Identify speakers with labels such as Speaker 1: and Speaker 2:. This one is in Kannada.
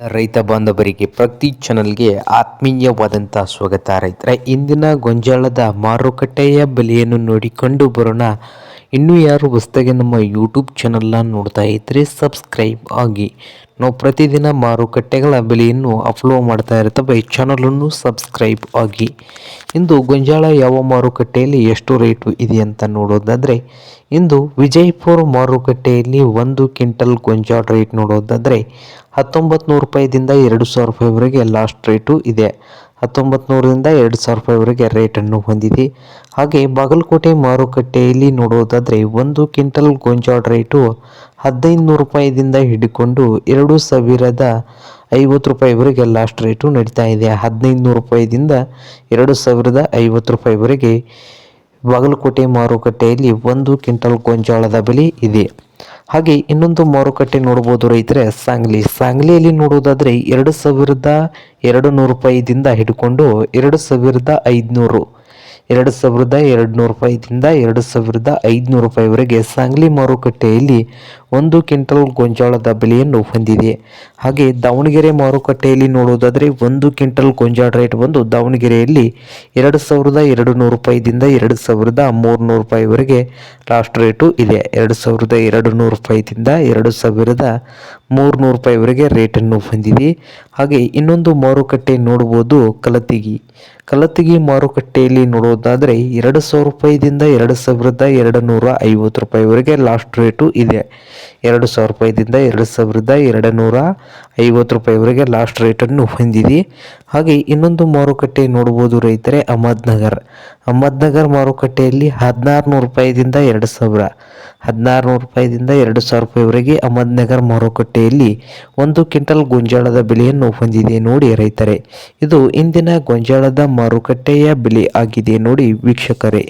Speaker 1: ರೈತ ಬಾಂಧವರಿಗೆ ಪ್ರತಿ ಚಾನಲ್ಗೆ ಆತ್ಮೀಯವಾದಂತಹ ಸ್ವಾಗತ. ರೈತರ ಇಂದಿನ ಗೊಂಜಾಳದ ಮಾರುಕಟ್ಟೆಯ ಬೆಲೆಯನ್ನು ನೋಡಿಕೊಂಡು ಬರೋಣ. ಇನ್ನೂ ಯಾರು ಹೊಸದಾಗಿ ನಮ್ಮ ಯೂಟ್ಯೂಬ್ ಚಾನಲ್ನ ನೋಡ್ತಾ ಇದ್ದರೆ ಸಬ್ಸ್ಕ್ರೈಬ್ ಆಗಿ. ನಾವು ಪ್ರತಿದಿನ ಮಾರುಕಟ್ಟೆಗಳ ಬೆಲೆಯನ್ನು ಅಪ್ಲೋಡ್ ಮಾಡ್ತಾ ಇರ್ತವೆ. ಚಾನಲನ್ನು ಸಬ್ಸ್ಕ್ರೈಬ್ ಆಗಿ. ಇಂದು ಗೊಂಜಾಳ ಯಾವ ಮಾರುಕಟ್ಟೆಯಲ್ಲಿ ಎಷ್ಟು ರೇಟು ಇದೆ ಅಂತ ನೋಡೋದಾದರೆ, ಇಂದು ವಿಜಯಪುರ ಮಾರುಕಟ್ಟೆಯಲ್ಲಿ ಒಂದು ಕ್ವಿಂಟಲ್ ಗೊಂಜಾಳ ರೇಟ್ ನೋಡೋದಾದರೆ ಹತ್ತೊಂಬತ್ತು ನೂರು ರೂಪಾಯಿದಿಂದ ಎರಡು ಸಾವಿರ ರೂಪಾಯಿವರೆಗೆ ಲಾಸ್ಟ್ ರೇಟು ಇದೆ. ಹತ್ತೊಂಬತ್ತು ನೂರರಿಂದ ಎರಡು ಸಾವಿರ ರೂಪಾಯಿವರೆಗೆ ರೇಟನ್ನು ಹೊಂದಿದೆ. ಹಾಗೆ ಬಾಗಲಕೋಟೆ ಮಾರುಕಟ್ಟೆಯಲ್ಲಿ ನೋಡೋದಾದರೆ ಒಂದು ಕ್ವಿಂಟಲ್ ಗೊಂಜಾಳ ರೇಟು ಹದಿನೈದು ನೂರು ರೂಪಾಯಿದಿಂದ ಹಿಡಿಕೊಂಡು ಎರಡು ಸಾವಿರದ ಐವತ್ತು ರೂಪಾಯಿವರೆಗೆ ಲಾಸ್ಟ್ ರೇಟು ನಡೀತಾ ಇದೆ. ಹದಿನೈದು ನೂರು ರೂಪಾಯಿದಿಂದ ಎರಡು ಸಾವಿರದ ಐವತ್ತು ರೂಪಾಯಿವರೆಗೆ ಬಾಗಲಕೋಟೆ ಮಾರುಕಟ್ಟೆಯಲ್ಲಿ ಒಂದು ಕ್ವಿಂಟಲ್ ಗೊಂಜಾಳದ ಬೆಲೆ ಇದೆ. ಹಾಗೆ ಇನ್ನೊಂದು ಮಾರುಕಟ್ಟೆ ನೋಡ್ಬೋದು ರೈತರೆ, ಸಾಂಗ್ಲಿ. ಸಾಂಗ್ಲಿಯಲ್ಲಿ ನೋಡುವುದಾದರೆ ಎರಡು ಸಾವಿರದ ಎರಡು ನೂರು ರೂಪಾಯಿದಿಂದ ಹಿಡ್ಕೊಂಡು ಎರಡು ಸಾವಿರದ ಐದುನೂರು. ಎರಡು ಸಾವಿರದ ಎರಡು ನೂರು ರೂಪಾಯಿದಿಂದ ಎರಡು ಸಾವಿರದ ಐದುನೂರು ರೂಪಾಯಿವರೆಗೆ ಸಾಂಗ್ಲಿ ಮಾರುಕಟ್ಟೆಯಲ್ಲಿ ಒಂದು ಕ್ವಿಂಟಲ್ ಗೊಂಜಾಳದ ಬೆಲೆಯನ್ನು ಹೊಂದಿದೆ. ಹಾಗೆ ದಾವಣಗೆರೆ ಮಾರುಕಟ್ಟೆಯಲ್ಲಿ ನೋಡುವುದಾದರೆ ಒಂದು ಕ್ವಿಂಟಲ್ ಗೊಂಜಾಳ ರೇಟ್ ಬಂದು ದಾವಣಗೆರೆಯಲ್ಲಿ ಎರಡು ಸಾವಿರದ ಎರಡು ನೂರು ರೂಪಾಯಿದಿಂದ ಎರಡು ಸಾವಿರದ ಮೂರುನೂರು ರೂಪಾಯಿವರೆಗೆ ಲಾಸ್ಟ್ ರೇಟು ಇದೆ. ಎರಡು ಸಾವಿರದ ಎರಡು ನೂರು ರೂಪಾಯಿದಿಂದ ಎರಡು ಸಾವಿರದ ಮೂರುನೂರು ರೂಪಾಯಿವರೆಗೆ ರೇಟನ್ನು ಹೊಂದಿದೆ. ಹಾಗೆ ಇನ್ನೊಂದು ಮಾರುಕಟ್ಟೆ ನೋಡ್ಬೋದು ಕಲತಿಗಿ ಕಲತಿಗಿ ಮಾರುಕಟ್ಟೆಯಲ್ಲಿ ನೋಡೋದಾದರೆ ಎರಡು ಸಾವಿರ ರೂಪಾಯಿದಿಂದ ಎರಡು ಸಾವಿರದ ಎರಡು ನೂರ ಐವತ್ತು ರೂಪಾಯಿವರೆಗೆ ಲಾಸ್ಟ್ ರೇಟು ಇದೆ. ಎರಡು ಸಾವಿರ ರೂಪಾಯಿದಿಂದ ಎರಡು ಸಾವಿರದ ಎರಡು ನೂರ ಐವತ್ತು ರೂಪಾಯಿವರೆಗೆ ಲಾಸ್ಟ್ ರೇಟನ್ನು ಹೊಂದಿದೆ. ಹಾಗೆ ಇನ್ನೊಂದು ಮಾರುಕಟ್ಟೆ ನೋಡ್ಬೋದು ರೈತರೆ ಅಹಮದ್ನಗರ್ ಅಹಮದ್ನಗರ್ ಮಾರುಕಟ್ಟೆಯಲ್ಲಿ ಹದಿನಾರು ನೂರು ರೂಪಾಯಿದಿಂದ ಎರಡು ಸಾವಿರ ಹದಿನಾರು ನೂರು ರೂಪಾಯಿದಿಂದ ಎರಡು ಸಾವಿರ ರೂಪಾಯಿವರೆಗೆ ಅಹಮದ್ನಗರ್ ಮಾರುಕಟ್ಟೆಯಲ್ಲಿ ಒಂದು ಕ್ವಿಂಟಲ್ ಗೊಂಜಾಳದ ಬೆಲೆಯನ್ನು ಹೊಂದಿದೆ ನೋಡಿ ರೈತರೆ. ಇದು ಇಂದಿನ ಗೊಂಜಾಳದ ಮಾರುಕಟ್ಟೆಯ ಬೆಲೆ ಆಗಿದೆ ನೋಡಿ ವೀಕ್ಷಕರೇ.